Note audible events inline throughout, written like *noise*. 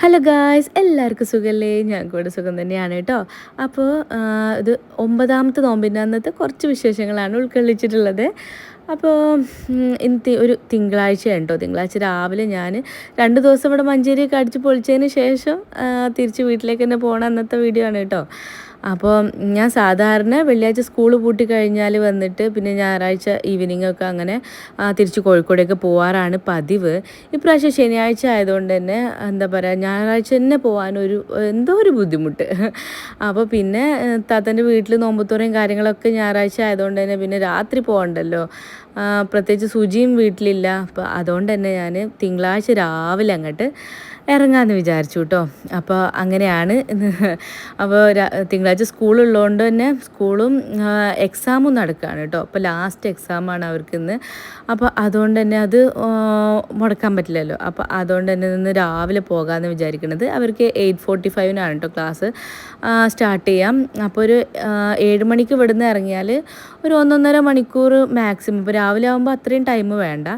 Hello guys എല്ലാവർക്കും സുഖമല്ലേ ഞാൻ കൂടെ സുഖം തന്നെയാണ് കേട്ടോ. അപ്പോൾ ഇത് ഒമ്പതാമത്തെ നോമ്പിന്റെ അന്നത്തെ കുറച്ച് വിശേഷങ്ങളാണ് ഉൾക്കൊള്ളിച്ചിട്ടുള്ളത്. അപ്പോൾ ഇന്ന് ഒരു തിങ്കളാഴ്ച കേട്ടോ. തിങ്കളാഴ്ച രാവിലെ ഞാൻ രണ്ട് ദിവസം ഇവിടെ മഞ്ചേരിയൊക്കെ അടിച്ച് പൊളിച്ചതിന് ശേഷം തിരിച്ച് വീട്ടിലേക്ക് തന്നെ പോകണം അന്നത്തെ വീഡിയോ ആണ് കേട്ടോ. അപ്പോൾ ഞാൻ സാധാരണ വെള്ളിയാഴ്ച സ്കൂൾ പൂട്ടി കഴിഞ്ഞാൽ വന്നിട്ട് പിന്നെ ഞായറാഴ്ച ഈവനിങ് ഒക്കെ അങ്ങനെ തിരിച്ച് കോഴിക്കോടേക്ക് പോകാറാണ് പതിവ്. ഇപ്രാവശ്യം ശനിയാഴ്ച ആയതുകൊണ്ട് തന്നെ എന്താ പറയുക ഞായറാഴ്ച തന്നെ പോകാനൊരു എന്തോ ഒരു ബുദ്ധിമുട്ട്. അപ്പോൾ പിന്നെ താത്തന്റെ വീട്ടിൽ നോമ്പത്തോറയും കാര്യങ്ങളൊക്കെ ഞായറാഴ്ച ആയതുകൊണ്ട് തന്നെ പിന്നെ രാത്രി പോകണ്ടല്ലോ പ്രത്യേകിച്ച് സുജിയും വീട്ടിലില്ല. അപ്പോൾ അതുകൊണ്ട് തന്നെ ഞാൻ തിങ്കളാഴ്ച രാവിലെ അങ്ങോട്ട് ഇറങ്ങാമെന്ന് വിചാരിച്ചു കേട്ടോ അപ്പോൾ അങ്ങനെയാണ്. *laughs* അപ്പോൾ തിങ്കളാഴ്ച സ്കൂളുള്ളതുകൊണ്ട് തന്നെ സ്കൂളും എക്സാമും നടക്കുകയാണ് കേട്ടോ അപ്പോൾ ലാസ്റ്റ് എക്സാമാണ് അവർക്ക് ഇന്ന് അപ്പോൾ അതുകൊണ്ട് തന്നെ അത് മുടക്കാൻ പറ്റില്ലല്ലോ. അപ്പോൾ അതുകൊണ്ട് തന്നെ ഇന്ന് രാവിലെ പോകാമെന്ന് വിചാരിക്കുന്നത് അവർക്ക് എയ്റ്റ് ഫോർട്ടി ഫൈവിനാണ് കേട്ടോ ക്ലാസ് സ്റ്റാർട്ട് ചെയ്യാം. അപ്പോൾ ഒരു ഏഴ് മണിക്ക് ഇവിടുന്ന് ഇറങ്ങിയാൽ ഒരു ഒന്നൊന്നര മണിക്കൂർ മാക്സിമം ഇപ്പോൾ രാവിലെ ആകുമ്പോൾ അത്രയും ടൈം വേണ്ട.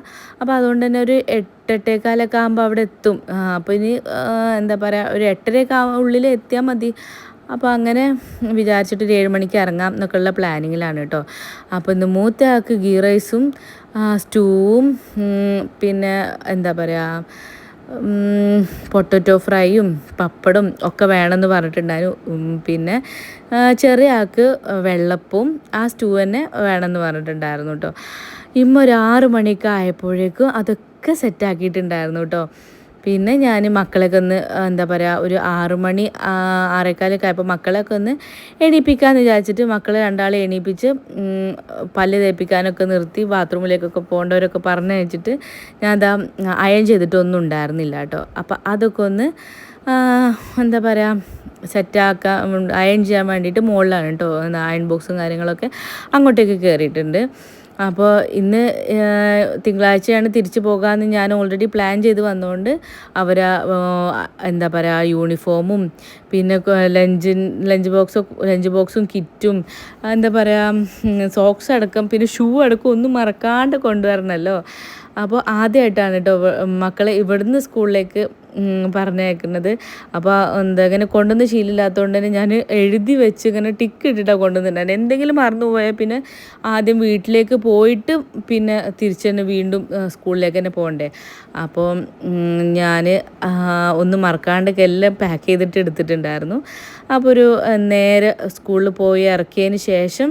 അപ്പോൾ അതുകൊണ്ട് തന്നെ ഒരു എട്ടെട്ടേക്കാലൊക്കെ ആകുമ്പോൾ അവിടെ എത്തും. അപ്പോൾ ഇനി എന്താ പറയുക ഒരു എട്ടരയൊക്കെ ഉള്ളിൽ എത്തിയാൽ മതി. അപ്പോൾ അങ്ങനെ വിചാരിച്ചിട്ട് ഒരു ഏഴ് മണിക്ക് ഇറങ്ങാം എന്നൊക്കെയുള്ള പ്ലാനിങ്ങിലാണ് കേട്ടോ അപ്പോൾ ഇന്ന് മൂത്ത ആൾക്ക് ഗീ റൈസും സ്റ്റൂവും പിന്നെ എന്താ പറയുക പൊട്ടറ്റോ ഫ്രൈയും പപ്പടും ഒക്കെ വേണമെന്ന് പറഞ്ഞിട്ടുണ്ടായിരുന്നു. പിന്നെ ചെറിയ ആൾക്ക് വെള്ളപ്പും ആ സ്റ്റൂ തന്നെ വേണമെന്ന് പറഞ്ഞിട്ടുണ്ടായിരുന്നു കേട്ടോ ഇമ്മ ഒരു ആറ് മണിയൊക്കെ ആയപ്പോഴേക്കും അതൊക്കെ സെറ്റാക്കിയിട്ടുണ്ടായിരുന്നു കേട്ടോ പിന്നെ ഞാൻ മക്കളൊക്കെ ഒന്ന് എന്താ പറയുക ഒരു ആറു മണി ആറേക്കാലൊക്കെ ആയപ്പോൾ മക്കളൊക്കെ ഒന്ന് എണീപ്പിക്കാമെന്ന് വിചാരിച്ചിട്ട് മക്കളെ രണ്ടാളെ എണീപ്പിച്ച് പല്ല് തേപ്പിക്കാനൊക്കെ നിർത്തി ബാത്റൂമിലേക്കൊക്കെ പോകേണ്ടവരൊക്കെ പറഞ്ഞു വെച്ചിട്ട് ഞാൻ അതാ അയൺ ചെയ്തിട്ടൊന്നും ഉണ്ടായിരുന്നില്ല കേട്ടോ. അപ്പോൾ അതൊക്കെ ഒന്ന് എന്താ പറയുക സെറ്റാക്കാൻ അയൺ ചെയ്യാൻ വേണ്ടിയിട്ട് മുകളിലാണ് കേട്ടോ അയൺ ബോക്സും കാര്യങ്ങളൊക്കെ അങ്ങോട്ടേക്ക് കയറിയിട്ടുണ്ട് അപ്പോൾ ഇന്ന് തിങ്കളാഴ്ചയാണ് തിരിച്ചു പോകാമെന്ന് ഞാൻ ഓൾറെഡി പ്ലാൻ ചെയ്ത് വന്നതുകൊണ്ട് അവർ എന്താ പറയുക യൂണിഫോമും പിന്നെ ലഞ്ച് ലഞ്ച് ബോക്സും ലഞ്ച് ബോക്സും കിറ്റും എന്താ പറയുക സോക്സ് അടക്കം പിന്നെ ഷൂ അടക്കം ഒന്നും മറക്കാണ്ട് കൊണ്ടുവരണമല്ലോ അപ്പോൾ ആദ്യമായിട്ടാണ് കേട്ടോ മക്കളെ ഇവിടുന്ന് സ്കൂളിലേക്ക് പറഞ്ഞേക്കുന്നത്. അപ്പോൾ എന്താ ഇങ്ങനെ കൊണ്ടുവന്ന് ശീലമില്ലാത്തതുകൊണ്ട് തന്നെ ഞാൻ എഴുതി വെച്ച് ഇങ്ങനെ ടിക്ക് ഇട്ടിട്ടാണ് കൊണ്ടുവന്നിട്ടുണ്ട് എന്തെങ്കിലും മറന്നുപോയാൽ പിന്നെ ആദ്യം വീട്ടിലേക്ക് പോയിട്ട് പിന്നെ തിരിച്ച് തന്നെ വീണ്ടും സ്കൂളിലേക്ക് തന്നെ പോകണ്ടേ. അപ്പോൾ ഞാൻ ഒന്നും മറക്കാണ്ടൊക്കെ എല്ലാം പാക്ക് ചെയ്തിട്ട് എടുത്തിട്ടുണ്ടായിരുന്നു. അപ്പോൾ ഒരു നേരെ സ്കൂളിൽ പോയി ഇറക്കിയതിന് ശേഷം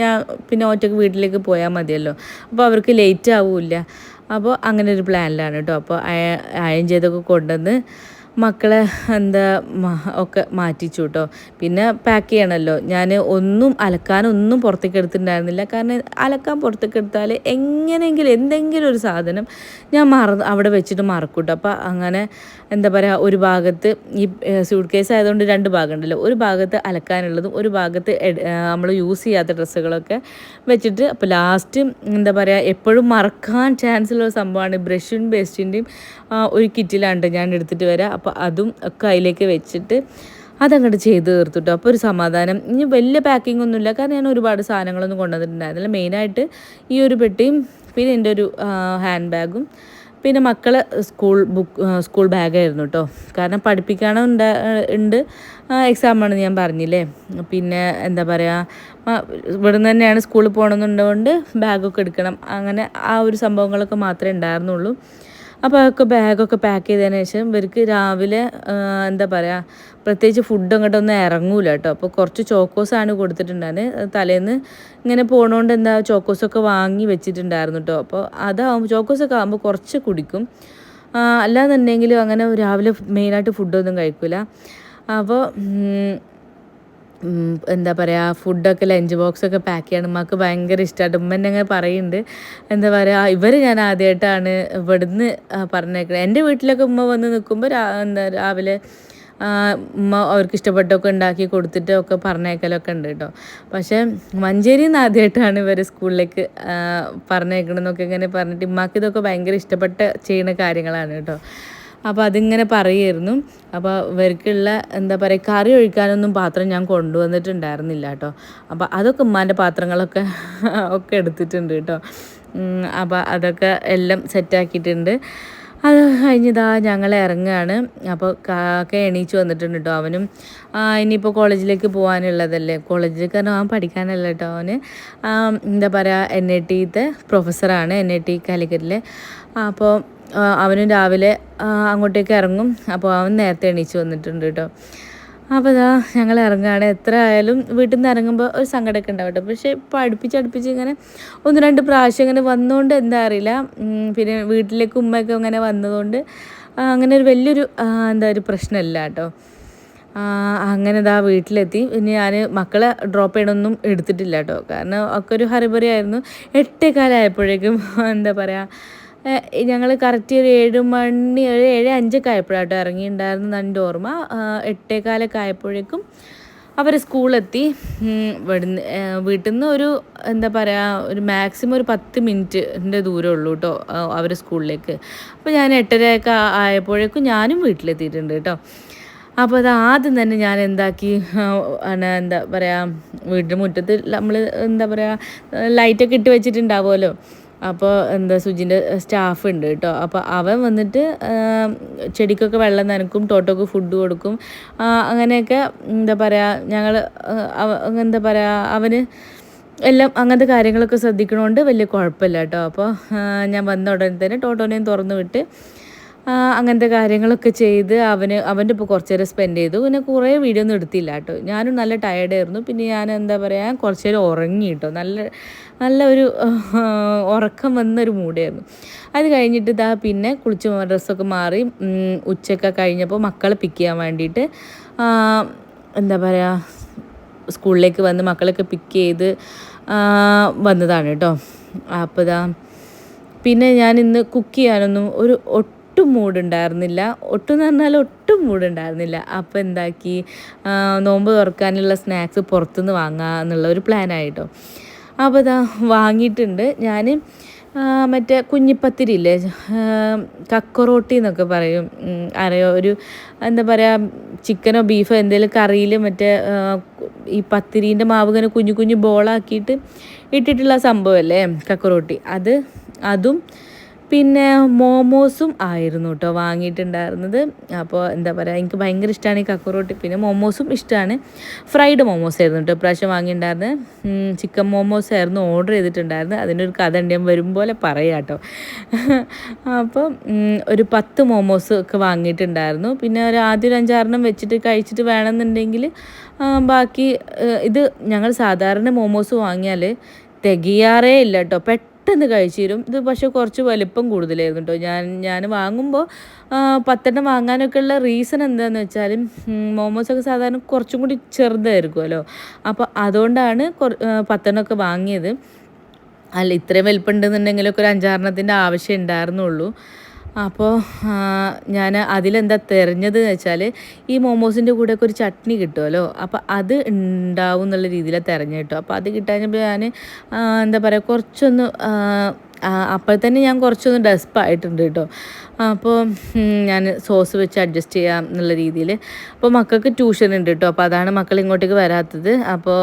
ഞാൻ പിന്നെ ഒറ്റയ്ക്ക് വീട്ടിലേക്ക് പോയാൽ മതിയല്ലോ. അപ്പോൾ അവർക്ക് ലേറ്റ് ആവില്ല. അപ്പോൾ അങ്ങനെ ഒരു പ്ലാനിലാണ് കേട്ടോ. അപ്പോൾ അയൺ ചെയ്തൊക്കെ കൊണ്ടുവന്ന് മക്കളെ എന്താ ഒക്കെ മാറ്റിച്ചു കേട്ടോ. പിന്നെ പാക്ക് ചെയ്യണമല്ലോ. ഞാൻ ഒന്നും അലക്കാനൊന്നും പുറത്തേക്ക് എടുത്തിട്ടുണ്ടായിരുന്നില്ല. കാരണം അലക്കാൻ പുറത്തേക്ക് എടുത്താൽ എങ്ങനെയെങ്കിലും എന്തെങ്കിലും ഒരു സാധനം ഞാൻ മറ അവിടെ വെച്ചിട്ട് മറക്കും കേട്ടോ. അപ്പോൾ അങ്ങനെ എന്താ പറയുക ഒരു ഭാഗത്ത് ഈ സ്യൂട്ട് കേസ് ആയതുകൊണ്ട് രണ്ട് ഭാഗമുണ്ടല്ലോ. ഒരു ഭാഗത്ത് അലക്കാനുള്ളതും ഒരു ഭാഗത്ത് നമ്മൾ യൂസ് ചെയ്യാത്ത ഡ്രസ്സുകളൊക്കെ വെച്ചിട്ട് അപ്പോൾ ലാസ്റ്റ് എന്താ പറയുക എപ്പോഴും മറക്കാൻ ചാൻസ് ഉള്ള സംഭവമാണ് ബ്രഷും പേസ്റ്റിന്റെയും ഒരു കിറ്റിലാണ് ഞാൻ എടുത്തിട്ട് വരാം. അപ്പോൾ അതും ഒക്കെ അതിലേക്ക് വെച്ചിട്ട് അതങ്ങോട്ട് ചെയ്ത് തീർത്തുട്ടോ അപ്പോൾ ഒരു സമാധാനം. ഇനി വലിയ പാക്കിംഗ് ഒന്നുമില്ല. കാരണം ഞാൻ ഒരുപാട് സാധനങ്ങളൊന്നും കൊണ്ടുവന്നിട്ടുണ്ടായിരുന്നില്ല. മെയിനായിട്ട് ഈ ഒരു പെട്ടിയും പിന്നെ എന്റെ ഒരു ഹാൻഡ് ബാഗും പിന്നെ മക്കൾ സ്കൂൾ ബുക്ക് സ്കൂൾ ബാഗായിരുന്നു കേട്ടോ കാരണം പഠിപ്പിക്കണം ഉണ്ട് എക്സാമാണ് ഞാൻ പറഞ്ഞില്ലേ. പിന്നെ എന്താ പറയുക ഇവിടുന്ന് തന്നെയാണ് സ്കൂളിൽ പോകണമെന്നുള്ളതുകൊണ്ട് ബാഗൊക്കെ എടുക്കണം. അങ്ങനെ ആ ഒരു സംഭവങ്ങളൊക്കെ മാത്രമേ ഉണ്ടായിരുന്നുള്ളൂ. അപ്പോൾ അതൊക്കെ ബാഗൊക്കെ പാക്ക് ചെയ്തതിന് ശേഷം ഇവർക്ക് രാവിലെ എന്താ പറയുക പ്രത്യേകിച്ച് ഫുഡ് അങ്ങോട്ട് ഒന്നും ഇറങ്ങൂല കേട്ടോ. അപ്പോൾ കുറച്ച് ചോക്കോസാണ് കൊടുത്തിട്ടുണ്ടായിരുന്നത് തലേന്ന് ഇങ്ങനെ പോണോണ്ട് എന്താ ചോക്കോസൊക്കെ വാങ്ങി വെച്ചിട്ടുണ്ടായിരുന്നു കേട്ടോ. അപ്പോൾ അതാവുമ്പോൾ ചോക്കോസൊക്കെ ആകുമ്പോൾ കുറച്ച് കുടിക്കും. അല്ലാന്നുണ്ടെങ്കിലും അങ്ങനെ രാവിലെ മെയിനായിട്ട് ഫുഡൊന്നും കഴിക്കില്ല അപ്പോൾ എന്താ പറയുക ഫുഡൊക്കെ ലഞ്ച് ബോക്സൊക്കെ പാക്ക് ചെയ്യണം. ഉമ്മക്ക് ഭയങ്കര ഇഷ്ടമായിട്ട് ഉമ്മ എന്നെ അങ്ങനെ പറയുന്നുണ്ട് എന്താ പറയുക ഇവർ ഞാൻ ആദ്യമായിട്ടാണ് ഇവിടുന്ന് പറഞ്ഞേക്കുന്നത് എന്റെ വീട്ടിലൊക്കെ ഉമ്മ വന്ന് നിൽക്കുമ്പോൾ എന്താ രാവിലെ ഉമ്മ അവർക്ക് ഇഷ്ടപ്പെട്ടൊക്കെ ഉണ്ടാക്കി കൊടുത്തിട്ട് ഒക്കെ പറഞ്ഞേക്കലൊക്കെ ഉണ്ട് കേട്ടോ. പക്ഷേ മഞ്ചേരിയിൽ നിന്ന് ആദ്യമായിട്ടാണ് ഇവർ സ്കൂളിലേക്ക് പറഞ്ഞേക്കണമെന്നൊക്കെ ഇങ്ങനെ പറഞ്ഞിട്ട് ഉമ്മാക്ക് ഇതൊക്കെ ഭയങ്കര ഇഷ്ടപ്പെട്ട ചെയ്യുന്ന കാര്യങ്ങളാണ് കേട്ടോ. അപ്പോൾ അതിങ്ങനെ പറയുമായിരുന്നു. അപ്പോൾ ഇവർക്കുള്ള എന്താ പറയുക കറി ഒഴിക്കാനൊന്നും പാത്രം ഞാൻ കൊണ്ടുവന്നിട്ടുണ്ടായിരുന്നില്ല കേട്ടോ. അപ്പോൾ അതൊക്കെ ഉമ്മാന്റെ പാത്രങ്ങളൊക്കെ *laughs* ഒക്കെ എടുത്തിട്ടുണ്ട് കേട്ടോ. അപ്പോൾ അതൊക്കെ എല്ലാം സെറ്റാക്കിയിട്ടുണ്ട് അത് കഴിഞ്ഞിതാ ഞങ്ങൾ ഇറങ്ങുകയാണ് അപ്പോൾ കാക്ക എണീച്ച് വന്നിട്ടുണ്ട് കേട്ടോ അവനും. ഇനിയിപ്പോൾ കോളേജിലേക്ക് പോകാനുള്ളതല്ലേ? കോളേജിലേക്ക് കാരണം അവൻ പഠിക്കാനല്ല കേട്ടോ അവന്. എന്താ പറയുക എൻ ഐ ടിത്തെ പ്രൊഫസറാണ് എൻ ഐ ടി കാലിക്കറ്റിലെ. അപ്പോൾ അവനും രാവിലെ അങ്ങോട്ടേക്ക് ഇറങ്ങും. അപ്പോൾ അവൻ നേരത്തെ എണീച്ച് വന്നിട്ടുണ്ട് കേട്ടോ. അപ്പോൾ ഇതാ ഞങ്ങൾ ഇറങ്ങുകയാണ്. എത്ര ആയാലും വീട്ടിൽ നിന്ന് ഇറങ്ങുമ്പോൾ ഒരു സങ്കടമൊക്കെ ഉണ്ടാവും കേട്ടോ. പക്ഷേ ഇപ്പോൾ അടുപ്പിച്ച് അടുപ്പിച്ച് ഇങ്ങനെ ഒന്ന് രണ്ട് പ്രാവശ്യം ഇങ്ങനെ വന്നുകൊണ്ട് എന്താ അറിയില്ല. പിന്നെ വീട്ടിലേക്ക് ഉമ്മയൊക്കെ ഇങ്ങനെ വന്നതുകൊണ്ട് അങ്ങനെ ഒരു വലിയൊരു എന്താ ഒരു പ്രശ്നമില്ല കേട്ടോ. അങ്ങനെ ഇതാ വീട്ടിലെത്തി. പിന്നെ ഞാൻ മക്കളെ ഡ്രോപ്പ് ചെയ്യണമൊന്നും എടുത്തിട്ടില്ല കേട്ടോ. കാരണം ഒക്കെ ഒരു ഹറിബറി ആയിരുന്നു. എട്ടേ കാലമായപ്പോഴേക്കും എന്താ പറയുക ഞങ്ങൾ കറക്റ്റ് ഒരു ഏഴ് മണി ഒരു ഏഴ് അഞ്ചൊക്കെ ആയപ്പോഴാട്ടോ ഇറങ്ങിയിട്ടുണ്ടായിരുന്നു എന്റെ ഓർമ്മ. എട്ടേകാലൊക്കെ ആയപ്പോഴേക്കും അവർ സ്കൂളെത്തി. ഇവിടുന്ന് വീട്ടിൽ നിന്ന് ഒരു എന്താ പറയുക ഒരു മാക്സിമം ഒരു പത്ത് മിനിറ്റിന്റെ ദൂരം ഉള്ളൂ കേട്ടോ അവർ സ്കൂളിലേക്ക്. അപ്പോൾ ഞാൻ എട്ടരയൊക്കെ ആയപ്പോഴേക്കും ഞാനും വീട്ടിലെത്തിയിട്ടുണ്ട് കേട്ടോ അപ്പോൾ അത് ആദ്യം തന്നെ ഞാൻ എന്താക്കി എന്താ പറയുക വീടിന്റെ മുറ്റത്ത് നമ്മൾ എന്താ പറയുക ലൈറ്റൊക്കെ ഇട്ട് വെച്ചിട്ടുണ്ടാവുമല്ലോ. അപ്പോൾ എന്താ സുജിന്റെ സ്റ്റാഫ് ഉണ്ട് കേട്ടോ. അപ്പോൾ അവൻ വന്നിട്ട് ചെടിക്കൊക്കെ വെള്ളം നനക്കും ടോട്ടോക്ക് ഫുഡ് കൊടുക്കും. അങ്ങനെയൊക്കെ എന്താ പറയുക ഞങ്ങൾ എന്താ പറയുക അവന് എല്ലാം അങ്ങനത്തെ കാര്യങ്ങളൊക്കെ ശ്രദ്ധിക്കണോണ്ട് വലിയ കുഴപ്പമില്ല കേട്ടോ. അപ്പോൾ ഞാൻ വന്ന ഉടനെ തന്നെ ടോട്ടോനെയും തുറന്നു വിട്ട് അങ്ങനത്തെ കാര്യങ്ങളൊക്കെ ചെയ്ത് അവന് അവന്റെ ഇപ്പോൾ കുറച്ച് നേരം സ്പെൻഡ് ചെയ്തു. പിന്നെ കുറേ വീഡിയോ ഒന്നും എടുത്തില്ല കേട്ടോ. ഞാനും നല്ല ടയേർഡായിരുന്നു പിന്നെ ഞാൻ എന്താ പറയുക കുറച്ച് നേരം ഉറങ്ങി കേട്ടോ. നല്ല നല്ല ഒരു ഉറക്കം വന്നൊരു മൂടായിരുന്നു അത് കഴിഞ്ഞിട്ട് ഇതാ പിന്നെ കുളിച്ച് ഡ്രസ്സൊക്കെ മാറി ഉച്ചയൊക്കെ കഴിഞ്ഞപ്പോൾ മക്കളെ പിക്ക് ചെയ്യാൻ വേണ്ടിയിട്ട് എന്താ പറയുക സ്കൂളിലേക്ക് വന്ന് മക്കളൊക്കെ പിക്ക് ചെയ്ത് വന്നതാണ് കേട്ടോ. അപ്പോൾ ഇതാ പിന്നെ ഞാൻ ഇന്ന് കുക്ക് ചെയ്യാനൊന്നും ഒരു ഒട്ടും മൂടുണ്ടായിരുന്നില്ല. ഒട്ടും എന്ന് പറഞ്ഞാൽ ഒട്ടും മൂടുണ്ടായിരുന്നില്ല. അപ്പോൾ എന്താക്കി? നോമ്പ് തുറക്കാനുള്ള സ്നാക്സ് പുറത്തുനിന്ന് വാങ്ങുക എന്നുള്ള ഒരു പ്ലാനായിട്ടോ അപ്പോൾ ഇതാ വാങ്ങിയിട്ടുണ്ട്. ഞാൻ മറ്റേ കുഞ്ഞിപ്പത്തിരി ഇല്ലേ? കക്കറോട്ടി എന്നൊക്കെ പറയും. അറിയോ? ഒരു എന്താ പറയുക ചിക്കനോ ബീഫോ എന്തെങ്കിലും കറിയിൽ മറ്റേ ഈ പത്തിരീന്റെ മാവ് ഇങ്ങനെ കുഞ്ഞു കുഞ്ഞു ബോളാക്കിയിട്ട് ഇട്ടിട്ടുള്ള സംഭവമല്ലേ കക്കറോട്ടി. അത് അതും പിന്നെ മോമോസും ആയിരുന്നു കേട്ടോ വാങ്ങിയിട്ടുണ്ടായിരുന്നത്. അപ്പോൾ എന്താ പറയുക എനിക്ക് ഭയങ്കര ഇഷ്ടമാണ് ഈ കക്കുറോട്ടി. പിന്നെ മോമോസും ഇഷ്ടമാണ് ഫ്രൈഡ് മോമോസ് ആയിരുന്നു കേട്ടോ ഇപ്രാവശ്യം വാങ്ങിയിട്ടുണ്ടായിരുന്നത്. ചിക്കൻ മോമോസ് ആയിരുന്നു ഓർഡർ ചെയ്തിട്ടുണ്ടായിരുന്നത്. അതിന്റെ ഒരു കഥ ഉണ്ട് വരും പോലെ പറയാം കേട്ടോ അപ്പോൾ ഒരു പത്ത് മോമോസ് ഒക്കെ വാങ്ങിയിട്ടുണ്ടായിരുന്നു. പിന്നെ ഒരു ആദ്യം ഒരു അഞ്ചാറെണ്ണം വെച്ചിട്ട് കഴിച്ചിട്ട് വേണമെന്നുണ്ടെങ്കിൽ ബാക്കി ഇത് ഞങ്ങൾ സാധാരണ മോമോസ് വാങ്ങിയാൽ തികയാറേ ഇല്ല കേട്ടോ കഴിച്ചു തരും ഇത് പക്ഷേ കുറച്ച് വലിപ്പം കൂടുതലായിരുന്നു കേട്ടോ. ഞാൻ ഞാൻ വാങ്ങുമ്പോൾ പത്തെണ്ണം വാങ്ങാനൊക്കെ ഉള്ള റീസൺ എന്താണെന്ന് വെച്ചാൽ മോമോസൊക്കെ സാധാരണ കുറച്ചും കൂടി ചെറുതായിരിക്കുമല്ലോ. അപ്പോൾ അതുകൊണ്ടാണ് പത്തെണ്ണമൊക്കെ വാങ്ങിയത്. അല്ല ഇത്രയും വലിപ്പമുണ്ടെന്നുണ്ടെങ്കിലൊക്കെ ഒരു അഞ്ചാറെണ്ണത്തിന്റെ ആവശ്യം ഉണ്ടായിരുന്നുള്ളൂ. അപ്പോൾ ഞാൻ അതിലെന്താ തെരഞ്ഞത് എന്ന് വെച്ചാൽ ഈ മോമോസിന്റെ കൂടെയൊക്കെ ഒരു ചട്നി കിട്ടുമല്ലോ അപ്പോൾ അത് ഉണ്ടാവും എന്നുള്ള രീതിയിലാണ് തിരഞ്ഞു കേട്ടോ അപ്പോൾ അത് കിട്ടാഞ്ഞപ്പോൾ ഞാൻ എന്താ പറയുക കുറച്ചൊന്ന് അപ്പോൾ തന്നെ ഞാൻ കുറച്ചൊന്ന് ഡെസ്പായിട്ടുണ്ട് കേട്ടോ. അപ്പോൾ ഞാൻ സോസ് വെച്ച് അഡ്ജസ്റ്റ് ചെയ്യാം എന്നുള്ള രീതിയിൽ അപ്പോൾ മക്കൾക്ക് ട്യൂഷൻ ഉണ്ട് കേട്ടോ. അപ്പോൾ അതാണ് മക്കൾ ഇങ്ങോട്ടേക്ക് വരാത്തത്. അപ്പോൾ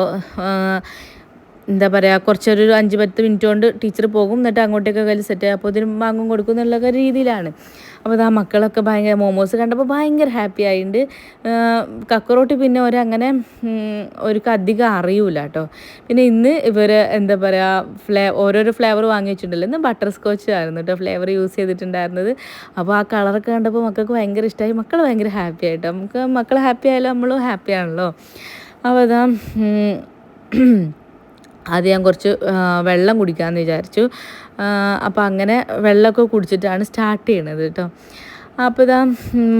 എന്താ പറയുക കുറച്ചൊരു അഞ്ച് പത്ത് മിനിറ്റ് കൊണ്ട് ടീച്ചർ പോകും. എന്നിട്ട് അങ്ങോട്ടേക്ക് കയ്യിൽ സെറ്റ് അപ്പോൾ ഇതിന് വാങ്ങും കൊടുക്കും എന്നുള്ള രീതിയിലാണ്. അപ്പോൾ ആ മക്കളൊക്കെ ഭയങ്കര മോമോസ് കണ്ടപ്പോൾ ഭയങ്കര ഹാപ്പി ആയിട്ടുണ്ട് കക്കറോട്ടി പിന്നെ ഒരങ്ങനെ അവർക്ക് അധികം അറിയൂല കേട്ടോ പിന്നെ ഇന്ന് ഇവർ എന്താ പറയുക ഫ്ലേ ഓരോരോ ഫ്ലേവർ വാങ്ങി വെച്ചിട്ടുണ്ടല്ലോ. ഇന്ന് ബട്ടർ സ്കോച്ച് ആയിരുന്നു കേട്ടോ ഫ്ലേവർ യൂസ് ചെയ്തിട്ടുണ്ടായിരുന്നത്. അപ്പോൾ ആ കളറൊക്കെ കണ്ടപ്പോൾ മക്കൾക്ക് ഭയങ്കര ഇഷ്ടമായി മക്കൾ ഭയങ്കര ഹാപ്പി ആയിട്ടോ നമുക്ക് മക്കൾ ഹാപ്പി ആയാലും നമ്മളും ഹാപ്പി ആണല്ലോ. അപ്പോൾ അതാ ആദ്യം ഞാൻ കുറച്ച് വെള്ളം കുടിക്കാമെന്ന് വിചാരിച്ചു. അപ്പോൾ അങ്ങനെ വെള്ളമൊക്കെ കുടിച്ചിട്ടാണ് സ്റ്റാർട്ട് ചെയ്യണത് കേട്ടോ. അപ്പോൾ ഇതാ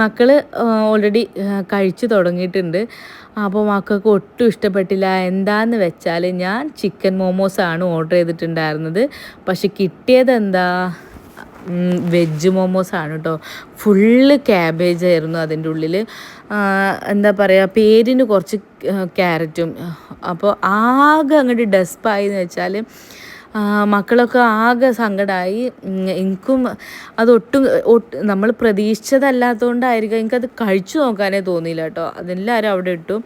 മക്കൾ ഓൾറെഡി കഴിച്ചു തുടങ്ങിയിട്ടുണ്ട്. അപ്പോൾ മക്കൾക്ക് ഒട്ടും ഇഷ്ടപ്പെട്ടില്ല. എന്താന്ന് വെച്ചാൽ ഞാൻ ചിക്കൻ മോമോസാണ് ഓർഡർ ചെയ്തിട്ടുണ്ടായിരുന്നത്. പക്ഷെ കിട്ടിയത് എന്താ? വെജ് മോമോസ് ആണ് കേട്ടോ. ഫുള്ള് ക്യാബേജ് ആയിരുന്നു അതിന്റെ ഉള്ളിൽ എന്താ പറയുക പേരിന് കുറച്ച് ക്യാരറ്റും. അപ്പോൾ ആകെ അങ്ങോട്ട് ഡെസ്പായി എന്ന് വെച്ചാൽ മക്കളൊക്കെ ആകെ സങ്കടമായി എനിക്കും അതൊട്ടും ഒട്ട് നമ്മൾ പ്രതീക്ഷിച്ചതല്ലാത്തതുകൊണ്ടായിരിക്കും എനിക്കത് കഴിച്ചു നോക്കാനേ തോന്നിയില്ല കേട്ടോ. അതെല്ലാവരും അവിടെ ഇട്ടു.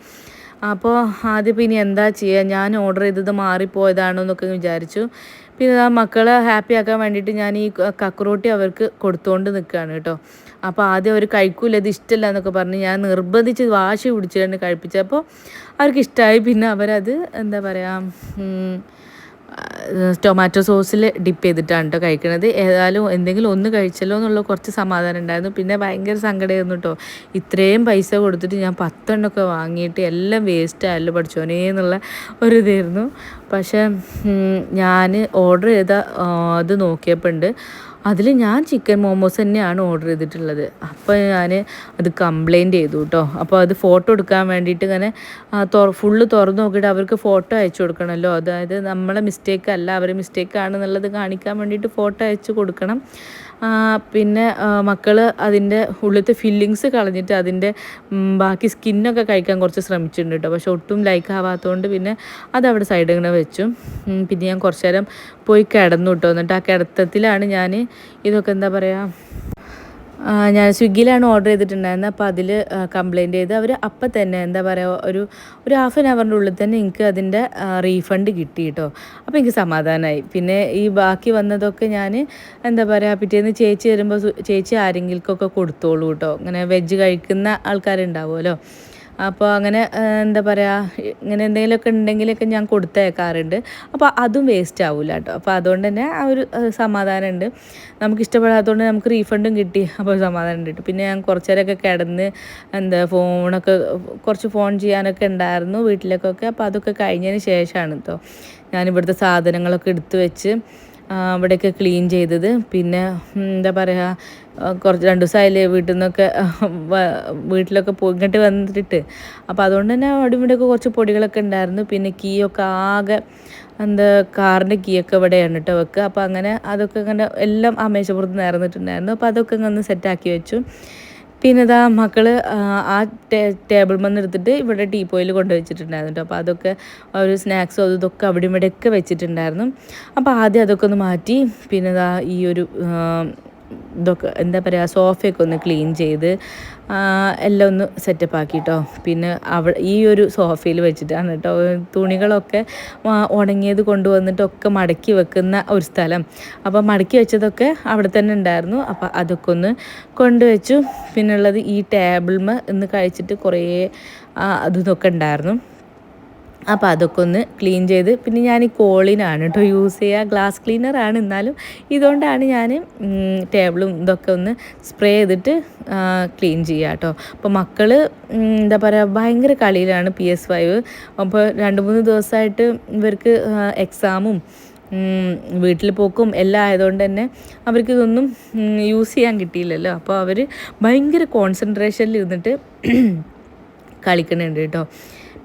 അപ്പോൾ ആദ്യം പിന്നെ എന്താ ചെയ്യുക ഞാൻ ഓർഡർ ചെയ്തത് മാറിപ്പോയതാണോ എന്നൊക്കെ വിചാരിച്ചു. പിന്നെ ആ മക്കളെ ഹാപ്പി ആക്കാൻ വേണ്ടിയിട്ട് ഞാൻ ഈ കക്കറോട്ടി അവർക്ക് കൊടുത്തുകൊണ്ട് നിൽക്കുകയാണ് കേട്ടോ. അപ്പോൾ ആദ്യം അവർ കഴിക്കൂല ഇത് ഇഷ്ടമല്ല എന്നൊക്കെ പറഞ്ഞ് ഞാൻ നിർബന്ധിച്ച് വാശി പിടിച്ചിട്ട് കഴിപ്പിച്ചപ്പോൾ അവർക്ക് ഇഷ്ടമായി പിന്നെ അവരത് എന്താ പറയുക ടൊമാറ്റോ സോസിൽ ഡിപ്പ് ചെയ്തിട്ടാണ് കേട്ടോ കഴിക്കണത്. ഏതായാലും എന്തെങ്കിലും ഒന്ന് കഴിച്ചല്ലോ എന്നുള്ള കുറച്ച് സമാധാനം ഉണ്ടായിരുന്നു. പിന്നെ ഭയങ്കര സങ്കടമായിരുന്നു കേട്ടോ ഇത്രയും പൈസ കൊടുത്തിട്ട് ഞാൻ പത്തെണ്ണമൊക്കെ വാങ്ങിയിട്ട് എല്ലാം വേസ്റ്റ് ആയല്ലോ പഠിച്ചോനേ എന്നുള്ള ഒരു ഇതായിരുന്നു. പക്ഷേ ഞാൻ ഓർഡർ ചെയ്ത അത് നോക്കിയപ്പോൾ ഉണ്ട്. അതിൽ ഞാൻ ചിക്കൻ മോമോസ് തന്നെയാണ് ഓർഡർ ചെയ്തിട്ടുള്ളത്. അപ്പോൾ ഞാൻ അത് കംപ്ലയിന്റ് ചെയ്തു കേട്ടോ. അപ്പോൾ അത് ഫോട്ടോ എടുക്കാൻ വേണ്ടിയിട്ട് ഇങ്ങനെ ഫുള്ള് തുറന്ന് നോക്കിയിട്ട് അവർക്ക് ഫോട്ടോ അയച്ചു കൊടുക്കണമല്ലോ. അതായത് നമ്മളെ മിസ്റ്റേക്ക് അല്ല അവരെ മിസ്റ്റേക്ക് ആണെന്നുള്ളത് കാണിക്കാൻ വേണ്ടിയിട്ട് ഫോട്ടോ അയച്ചു കൊടുക്കണം. പിന്നെ മക്കൾ അതിന്റെ ഉള്ളിലത്തെ ഫില്ലിങ്സ് കളഞ്ഞിട്ട് അതിന്റെ ബാക്കി സ്കിന്നൊക്കെ കഴിക്കാൻ കുറച്ച് ശ്രമിച്ചിട്ടുണ്ട് കേട്ടോ പക്ഷെ ഒട്ടും ലൈക്ക് ആവാത്തതുകൊണ്ട് പിന്നെ അതവിടെ സൈഡ് ഇങ്ങനെ വെച്ചു. പിന്നെ ഞാൻ കുറച്ച് നേരം പോയി കിടന്നു കേട്ടോ എന്നിട്ട് ആ കിടത്തത്തിലാണ് ഞാൻ ഇതൊക്കെ എന്താ പറയുക ഞാൻ സ്വിഗ്ഗിയിലാണ് ഓർഡർ ചെയ്തിട്ടുണ്ടായിരുന്നത്. അപ്പോൾ അതിൽ കംപ്ലയിന്റ് ചെയ്ത് അവർ അപ്പം തന്നെ എന്താ പറയുക ഒരു ഒരു ഹാഫ് ആൻ അവറിന്റെ ഉള്ളിൽ തന്നെ എനിക്ക് അതിന്റെ റീഫണ്ട് കിട്ടി കേട്ടോ അപ്പോൾ എനിക്ക് സമാധാനമായി പിന്നെ ഈ ബാക്കി വന്നതൊക്കെ ഞാൻ എന്താ പറയുക പിറ്റേന്ന് ചേച്ചി വരുമ്പോൾ ചേച്ചി ആരെങ്കിലുമൊക്കെ കൊടുത്തോളൂ കേട്ടോ ഇങ്ങനെ വെജ് കഴിക്കുന്ന ആൾക്കാരുണ്ടാവുമല്ലോ. അപ്പോൾ അങ്ങനെ എന്താ പറയുക ഇങ്ങനെ എന്തെങ്കിലുമൊക്കെ ഉണ്ടെങ്കിലൊക്കെ ഞാൻ കൊടുത്തയക്കാറുണ്ട്. അപ്പോൾ അതും വേസ്റ്റ് ആവില്ല കേട്ടോ. അപ്പോൾ അതുകൊണ്ട് തന്നെ ആ ഒരു സമാധാനമുണ്ട്. നമുക്ക് ഇഷ്ടപ്പെടാത്തതുകൊണ്ട് നമുക്ക് റീഫണ്ടും കിട്ടി അപ്പോൾ സമാധാനം കിട്ടും. പിന്നെ ഞാൻ കുറച്ച് നേരമൊക്കെ കിടന്ന് എന്താ ഫോണൊക്കെ കുറച്ച് ഫോൺ ചെയ്യാനൊക്കെ ഉണ്ടായിരുന്നു വീട്ടിലേക്കൊക്കെ. അപ്പോൾ അതൊക്കെ കഴിഞ്ഞതിന് ശേഷമാണ് കേട്ടോ ഞാൻ ഇവിടുത്തെ സാധനങ്ങളൊക്കെ എടുത്തു വെച്ച് അവിടെയൊക്കെ ക്ലീൻ ചെയ്തത്. പിന്നെ എന്താ പറയുക കുറച്ച് രണ്ട് ദിവസമായില്ലേ വീട്ടിൽ നിന്നൊക്കെ വീട്ടിലൊക്കെ പോയിട്ട് വന്നിട്ട് അപ്പോൾ അതുകൊണ്ട് തന്നെ അവിടെ ഇവിടെയൊക്കെ കുറച്ച് പൊടികളൊക്കെ ഉണ്ടായിരുന്നു. പിന്നെ കീയൊക്കെ ആകെ എന്താ കാറിന്റെ കീ ഒക്കെ ഇവിടെയാണ് കേട്ടോ വെക്കുക. അപ്പോൾ അങ്ങനെ അതൊക്കെ അങ്ങനെ എല്ലാം ആ മേശപ്പുറത്ത് നിറഞ്ഞിട്ടുണ്ടായിരുന്നു അപ്പോൾ അതൊക്കെ ഇങ്ങനെ സെറ്റാക്കി വെച്ചു. പിന്നെ ഇതാ മക്കൾ ആ ടേബിൾ മന്ന് എടുത്തിട്ട് ഇവിടെ ടീ പോയിൽ കൊണ്ടുവച്ചിട്ടുണ്ടായിരുന്നു കേട്ടോ അപ്പോൾ അതൊക്കെ ഒരു സ്നാക്സോ അതും ഇതൊക്കെ അവിടെ ഇവിടെയൊക്കെ വെച്ചിട്ടുണ്ടായിരുന്നു. അപ്പോൾ ആദ്യം അതൊക്കെ ഒന്ന് മാറ്റി പിന്നെ ഇതാ ഈ ഒരു ഇതൊക്കെ എന്താ പറയുക സോഫയൊക്കെ ഒന്ന് ക്ലീൻ ചെയ്ത് എല്ലാം ഒന്ന് സെറ്റപ്പ് ആക്കി കേട്ടോ പിന്നെ അവ ഈ ഒരു സോഫയിൽ വെച്ചിട്ടാണ് കേട്ടോ തുണികളൊക്കെ ഉണങ്ങിയത് കൊണ്ടുവന്നിട്ടൊക്കെ മടക്കി വെക്കുന്ന ഒരു സ്ഥലം. അപ്പോൾ മടക്കി വെച്ചതൊക്കെ അവിടെ തന്നെ ഉണ്ടായിരുന്നു. അപ്പോൾ അതൊക്കെ ഒന്ന് കൊണ്ടുവച്ചു. പിന്നുള്ളത് ഈ ടേബിൾമ ഇന്ന് കഴിച്ചിട്ട് കുറേ അതൊക്കെ ഉണ്ടായിരുന്നു. അപ്പോൾ അതൊക്കെ ഒന്ന് ക്ലീൻ ചെയ്ത് പിന്നെ ഞാൻ ഈ കോളിനാണ് കേട്ടോ യൂസ് ചെയ്യുക ഗ്ലാസ് ക്ലീനറാണ് എന്നാലും ഇതുകൊണ്ടാണ് ഞാൻ ടേബിളും ഇതൊക്കെ ഒന്ന് സ്പ്രേ ചെയ്തിട്ട് ക്ലീൻ ചെയ്യുക കേട്ടോ അപ്പോൾ മക്കൾ എന്താ പറയുക ഭയങ്കര കളിയിലാണ് പി എസ് ഫൈവ്. അപ്പോൾ രണ്ട് മൂന്ന് ദിവസമായിട്ട് ഇവർക്ക് എക്സാമും വീട്ടിൽ പോക്കും എല്ലാം ആയതുകൊണ്ട് തന്നെ അവർക്ക് ഇതൊന്നും യൂസ് ചെയ്യാൻ കിട്ടിയില്ലല്ലോ. അപ്പോൾ അവർ ഭയങ്കര കോൺസെൻട്രേഷനിൽ ഇരുന്നിട്ട് കളിക്കുന്നുണ്ട് കേട്ടോ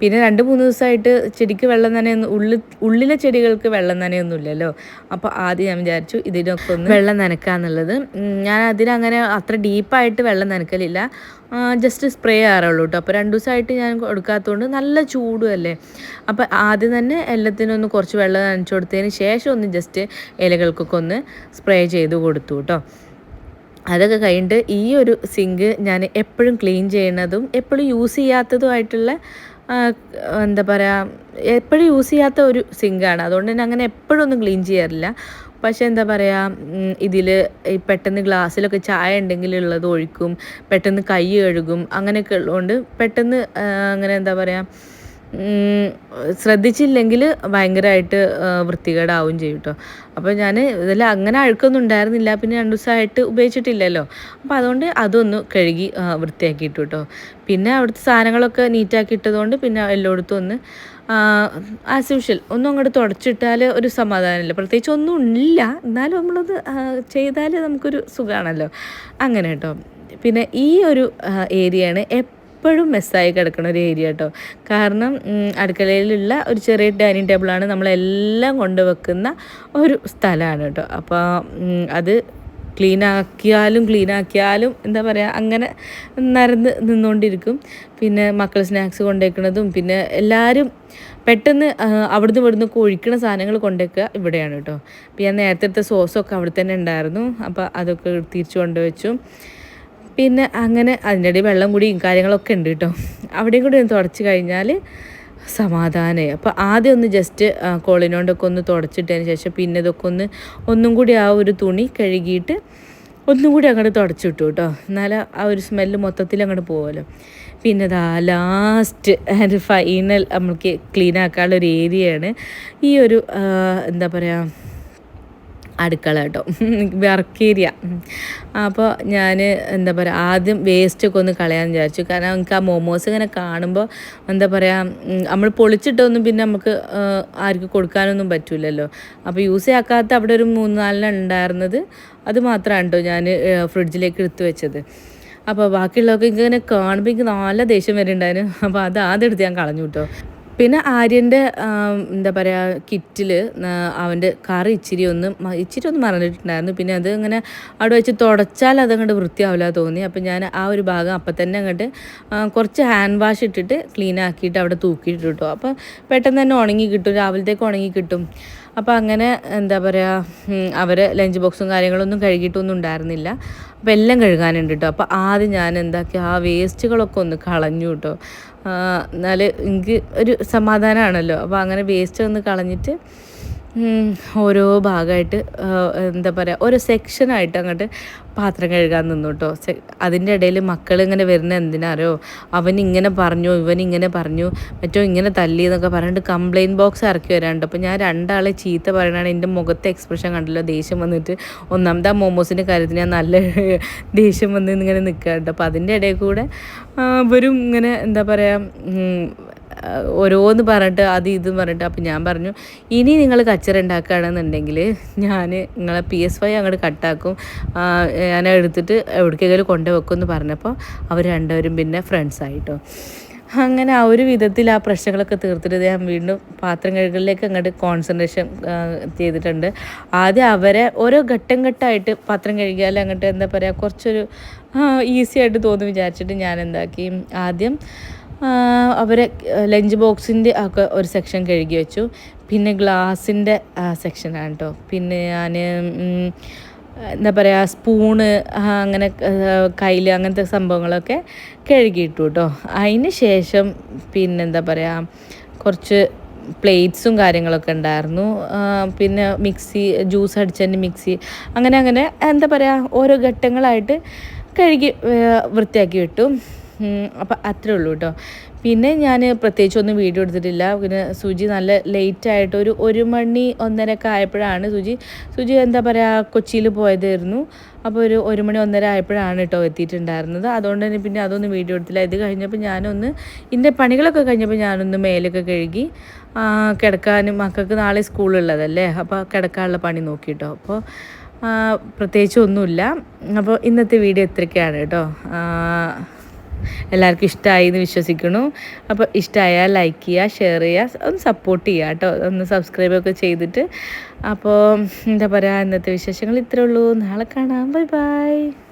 പിന്നെ രണ്ട് മൂന്ന് ദിവസമായിട്ട് ചെടിക്ക് വെള്ളം നനയൊന്നും ഉള്ളിൽ ഉള്ളിലെ ചെടികൾക്ക് വെള്ളം നനയൊന്നുമില്ലല്ലോ അപ്പോൾ ആദ്യം ഞാൻ വിചാരിച്ചു ഇതിനൊക്കെ ഒന്ന് വെള്ളം നനക്കാന്നുള്ളത് ഞാൻ അതിനങ്ങനെ അത്ര ഡീപ്പായിട്ട് വെള്ളം നനക്കലില്ല ജസ്റ്റ് സ്പ്രേ ചെയ്യാറുള്ളൂ കേട്ടോ. അപ്പോൾ രണ്ട് ദിവസമായിട്ട് ഞാൻ കൊടുക്കാത്തതുകൊണ്ട് നല്ല ചൂടും അല്ലേ. അപ്പോൾ ആദ്യം തന്നെ എല്ലാത്തിനും ഒന്ന് കുറച്ച് വെള്ളം നനച്ചു കൊടുത്തതിന് ശേഷം ഒന്ന് ജസ്റ്റ് ഇലകൾക്കൊക്കെ ഒന്ന് സ്പ്രേ ചെയ്ത് കൊടുത്തു കേട്ടോ. അതൊക്കെ കഴിഞ്ഞിട്ട് ഈ ഒരു സിങ്ക് ഞാൻ എപ്പോഴും ക്ലീൻ ചെയ്യുന്നതും എപ്പോഴും യൂസ് ചെയ്യാത്തതുമായിട്ടുള്ള എന്താ പറയുക എപ്പോഴും യൂസ് ചെയ്യാത്ത ഒരു സിങ്കാണ് അതുകൊണ്ട് തന്നെ അങ്ങനെ എപ്പോഴും ഒന്നും ക്ലീൻ ചെയ്യാറില്ല. പക്ഷേ എന്താ പറയുക ഇതിൽ പെട്ടെന്ന് ഗ്ലാസ്സിലൊക്കെ ചായ ഉണ്ടെങ്കിൽ ഉള്ളത് ഒഴിക്കും പെട്ടെന്ന് കൈ കഴുകും അങ്ങനെയൊക്കെ ഉള്ളതുകൊണ്ട് പെട്ടെന്ന് അങ്ങനെ എന്താ പറയുക ശ്രദ്ധിച്ചില്ലെങ്കിൽ ഭയങ്കരമായിട്ട് വൃത്തികേടാവും ചെയ്യും കേട്ടോ അപ്പോൾ ഞാൻ ഇതിൽ അങ്ങനെ അഴുക്കൊന്നും ഉണ്ടായിരുന്നില്ല. പിന്നെ രണ്ട് ദിവസമായിട്ട് ഉപയോഗിച്ചിട്ടില്ലല്ലോ. അപ്പോൾ അതുകൊണ്ട് അതൊന്ന് കഴുകി വൃത്തിയാക്കിയിട്ടു കേട്ടോ പിന്നെ അവിടുത്തെ സാധനങ്ങളൊക്കെ നീറ്റാക്കി ഇട്ടതുകൊണ്ട് പിന്നെ എല്ലായിടത്തും ഒന്ന് ആസ് യൂഷ്വൽ ഒന്നും അങ്ങോട്ട് തുടച്ചിട്ടാൽ ഒരു സമാധാനമില്ല. പ്രത്യേകിച്ച് ഒന്നും ഇല്ല. എന്നാലും നമ്മളത് ചെയ്താൽ നമുക്കൊരു സുഖമാണല്ലോ അങ്ങനെ കേട്ടോ പിന്നെ ഈ ഒരു ഏരിയയാണ് എപ്പോഴും മെസ്സായി കിടക്കുന്ന ഒരു ഏരിയ കേട്ടോ കാരണം അടുക്കളയിലുള്ള ഒരു ചെറിയ ഡൈനിങ് ടേബിളാണ് നമ്മളെല്ലാം കൊണ്ടുവെക്കുന്ന ഒരു സ്ഥലമാണ് കേട്ടോ അപ്പോൾ അത് ക്ലീൻ ആക്കിയാലും ക്ലീൻ ആക്കിയാലും എന്താ പറയുക അങ്ങനെ നരന്ന് നിന്നുകൊണ്ടിരിക്കും പിന്നെ മക്കൾ സ്നാക്സ് കൊണ്ടുവയ്ക്കുന്നതും പിന്നെ എല്ലാവരും പെട്ടെന്ന് അവിടുന്ന് ഇവിടുന്ന് ഒഴിക്കുന്ന സാധനങ്ങൾ കൊണ്ടുവയ്ക്കുക ഇവിടെയാണ് കേട്ടോ അപ്പോൾ ഞാൻ നേരത്തെ സോസൊക്കെ അവിടെ തന്നെ ഉണ്ടായിരുന്നു. അപ്പോൾ അതൊക്കെ തിരിച്ചു കൊണ്ടുവച്ചു. പിന്നെ അങ്ങനെ അതിന്റെ ഇടയിൽ വെള്ളം കൂടിയും കാര്യങ്ങളൊക്കെ ഉണ്ട് കേട്ടോ. അവിടെയും കൂടി ഒന്ന് തുടച്ച് കഴിഞ്ഞാൽ സമാധാനമായി അപ്പോൾ ആദ്യം ഒന്ന് ജസ്റ്റ് കോളിനോണ്ടൊക്കെ ഒന്ന് തുടച്ചിട്ടതിന് ശേഷം പിന്നെ ഇതൊക്കെ ഒന്ന് ഒന്നും കൂടി ആ ഒരു തുണി കഴുകിയിട്ട് ഒന്നും കൂടി അങ്ങോട്ട് തുടച്ചിട്ടു കേട്ടോ. എന്നാലും ആ ഒരു സ്മെല്ല് മൊത്തത്തിൽ അങ്ങോട്ട് പോകുമല്ലോ പിന്നെ ഇതാ ലാസ്റ്റ് ആൻഡ് ഫൈനൽ നമ്മൾക്ക് ക്ലീൻ ആക്കാനുള്ള ഒരു ഏരിയയാണ് ഈ ഒരു എന്താ പറയുക അടുക്കള കേട്ടോ. Work area. അപ്പോൾ ഞാൻ എന്താ പറയുക ആദ്യം വേസ്റ്റൊക്കെ ഒന്ന് കളയാൻ വിചാരിച്ചു. കാരണം നമുക്ക് ആ മോമോസ് ഇങ്ങനെ കാണുമ്പോൾ എന്താ പറയുക നമ്മൾ പൊളിച്ചിട്ടൊന്നും പിന്നെ നമുക്ക് ആർക്കും കൊടുക്കാനൊന്നും പറ്റില്ലല്ലോ അപ്പോൾ യൂസ് ചെയ്യാക്കാത്ത അവിടെ ഒരു മൂന്ന് നാലെണ്ണം ഉണ്ടായിരുന്നത് അത് മാത്രമാണ് കേട്ടോ ഞാൻ ഫ്രിഡ്ജിലേക്ക് എടുത്തു വെച്ചത്. അപ്പോൾ ബാക്കിയുള്ളതൊക്കെ ഇങ്ങനെ കാണുമ്പോൾ എനിക്ക് നല്ല ദേഷ്യം വരുന്നുണ്ടായിരുന്നു അപ്പോൾ അത് ആദ്യം എടുത്ത് ഞാൻ കളഞ്ഞു കേട്ടോ. പിന്നെ ആര്യന്റെ എന്താ പറയുക കിറ്റിൽ അവന്റെ കറി ഇച്ചിരി ഒന്ന് ഇച്ചിരി ഒന്ന് മറന്നിട്ടുണ്ടായിരുന്നു. പിന്നെ അത് ഇങ്ങനെ അവിടെ വെച്ച് തുടച്ചാൽ അതങ്ങോട്ട് വൃത്തിയാവില്ല തോന്നി. അപ്പം ഞാൻ ആ ഒരു ഭാഗം അപ്പം തന്നെ അങ്ങോട്ട് കുറച്ച് ഹാൻഡ് വാഷ് ഇട്ടിട്ട് ക്ലീൻ ആക്കിയിട്ട് അവിടെ തൂക്കിയിട്ട് കിട്ടും അപ്പോൾ പെട്ടെന്ന് തന്നെ ഉണങ്ങി കിട്ടും. രാവിലത്തേക്ക് ഉണങ്ങി കിട്ടും. അപ്പോൾ അങ്ങനെ എന്താ പറയുക അവർ ലഞ്ച് ബോക്സും കാര്യങ്ങളൊന്നും കഴുകിയിട്ടൊന്നും ഉണ്ടായിരുന്നില്ല. അപ്പോൾ എല്ലാം കഴുകാനുണ്ട് കേട്ടോ അപ്പോൾ ആദ്യം ഞാൻ എന്താക്കി ആ വേസ്റ്റുകളൊക്കെ ഒന്ന് കളഞ്ഞു കേട്ടോ എന്നാൽ എനിക്ക് ഒരു സമാധാനമാണല്ലോ അപ്പോൾ അങ്ങനെ വേസ്റ്റ് ഒന്ന് കളഞ്ഞിട്ട് ഓരോ ഭാഗമായിട്ട് എന്താ പറയുക ഓരോ സെക്ഷനായിട്ട് അങ്ങോട്ട് പാത്രം കഴുകാൻ നിന്നു കേട്ടോ അതിന്റെ ഇടയിൽ മക്കൾ ഇങ്ങനെ വരുന്ന എന്തിനാരോ അവൻ ഇങ്ങനെ പറഞ്ഞു ഇവൻ ഇങ്ങനെ പറഞ്ഞു മറ്റോ ഇങ്ങനെ തല്ലി എന്നൊക്കെ പറഞ്ഞിട്ട് കംപ്ലയിന്റ് ബോക്സ് ഇറക്കി വരാനുണ്ട്. അപ്പോൾ ഞാൻ രണ്ടാളെ ചീത്ത പറയണതാണ്. എന്റെ മുഖത്തെ എക്സ്പ്രഷൻ കണ്ടല്ലോ? ദേഷ്യം വന്നിട്ട് ഒന്നാമത് ആ മോമോസിന്റെ കാര്യത്തിൽ ഞാൻ നല്ല *laughs* ദേഷ്യം വന്ന് ഇങ്ങനെ നിൽക്കാറുണ്ട് അപ്പോൾ അതിന്റെ ഇടയിൽ കൂടെ ഇവരും ഇങ്ങനെ എന്താ പറയുക ഓരോന്ന് പറഞ്ഞിട്ട് അത് ഇത് പറഞ്ഞിട്ട് അപ്പം ഞാൻ പറഞ്ഞു ഇനി നിങ്ങൾ കച്ചറ ഉണ്ടാക്കുകയാണെന്നുണ്ടെങ്കിൽ ഞാൻ നിങ്ങളെ പി എസ് വൈ അങ്ങോട്ട് കട്ടാക്കും ഞാൻ എടുത്തിട്ട് എവിടേക്കെങ്കിലും കൊണ്ടുവെക്കും എന്ന് പറഞ്ഞപ്പോൾ അവർ രണ്ടുപേരും പിന്നെ ഫ്രണ്ട്സായിട്ടോ അങ്ങനെ ആ ഒരു വിധത്തിൽ ആ പ്രശ്നങ്ങളൊക്കെ തീർത്തിട്ട് ഞാൻ വീണ്ടും പാത്രം കഴുകലിലേക്ക് അങ്ങോട്ട് കോൺസെൻട്രേഷൻ ചെയ്തിട്ടുണ്ട് ആദ്യം അവരെ ഓരോ ഘട്ടം ഘട്ടമായിട്ട് പാത്രം കഴുകിയാൽ അങ്ങോട്ട് എന്താ പറയുക കുറച്ചൊരു ഈസി ആയിട്ട് തോന്നി വിചാരിച്ചിട്ട് ഞാൻ എന്താക്കി. ആദ്യം അവരെ ലഞ്ച് ബോക്സിന്റെ ഒക്കെ ഒരു സെക്ഷൻ കഴുകി വെച്ചു. പിന്നെ ഗ്ലാസിന്റെ സെക്ഷനാണ് കേട്ടോ പിന്നെ ഞാൻ എന്താ പറയുക സ്പൂണ് അങ്ങനെ കയ്യിൽ അങ്ങനത്തെ സംഭവങ്ങളൊക്കെ കഴുകിയിട്ടു കേട്ടോ അതിന് ശേഷം പിന്നെന്താ പറയുക കുറച്ച് പ്ലേറ്റ്സും കാര്യങ്ങളൊക്കെ ഉണ്ടായിരുന്നു. പിന്നെ മിക്സി ജ്യൂസ് അടിച്ചതിന്റെ മിക്സി അങ്ങനെ അങ്ങനെ എന്താ പറയുക ഓരോ ഘട്ടങ്ങളായിട്ട് കഴുകി വൃത്തിയാക്കി വിട്ടു. അപ്പം അത്രേ ഉള്ളൂ കേട്ടോ പിന്നെ ഞാൻ പ്രത്യേകിച്ച് ഒന്നും വീഡിയോ എടുത്തിട്ടില്ല. പിന്നെ സുജി നല്ല ലേറ്റ് ആയിട്ട് ഒരു ഒരു മണി ഒന്നരക്കെ ആയപ്പോഴാണ് സുജി സുജി എന്താ പറയുക കൊച്ചിയിൽ പോയതായിരുന്നു. അപ്പോൾ ഒരു ഒരു മണി ഒന്നര ആയപ്പോഴാണ് കേട്ടോ എത്തിയിട്ടുണ്ടായിരുന്നത്. അതുകൊണ്ട് തന്നെ പിന്നെ അതൊന്നും വീഡിയോ എടുത്തില്ല. ഇത് കഴിഞ്ഞപ്പോൾ ഞാനൊന്ന് ഇതിന്റെ പണികളൊക്കെ കഴിഞ്ഞപ്പോൾ ഞാനൊന്ന് മേലൊക്കെ കഴുകി കിടക്കാനും മക്കൾക്ക് നാളെ സ്കൂളുള്ളതല്ലേ അപ്പോൾ കിടക്കാനുള്ള പണി നോക്കി കേട്ടോ അപ്പോൾ പ്രത്യേകിച്ച് ഒന്നുമില്ല അപ്പോൾ ഇന്നത്തെ വീഡിയോ ഇത്രയൊക്കെയാണ് കേട്ടോ എല്ലാവർക്കും ഇഷ്ടമായി എന്ന് വിശ്വസിക്കുന്നു. അപ്പോൾ ഇഷ്ടമായാൽ ലൈക്ക് ചെയ്യുക ഷെയർ ചെയ്യുക ഒന്ന് സപ്പോർട്ട് ചെയ്യുക കേട്ടോ. ഒന്ന് സബ്സ്ക്രൈബൊക്കെ ചെയ്തിട്ട്. അപ്പോൾ എന്താ പറയുക ഇന്നത്തെ വിശേഷങ്ങൾ ഇത്രേ ഉള്ളൂ. നാളെ കാണാം. Bye bye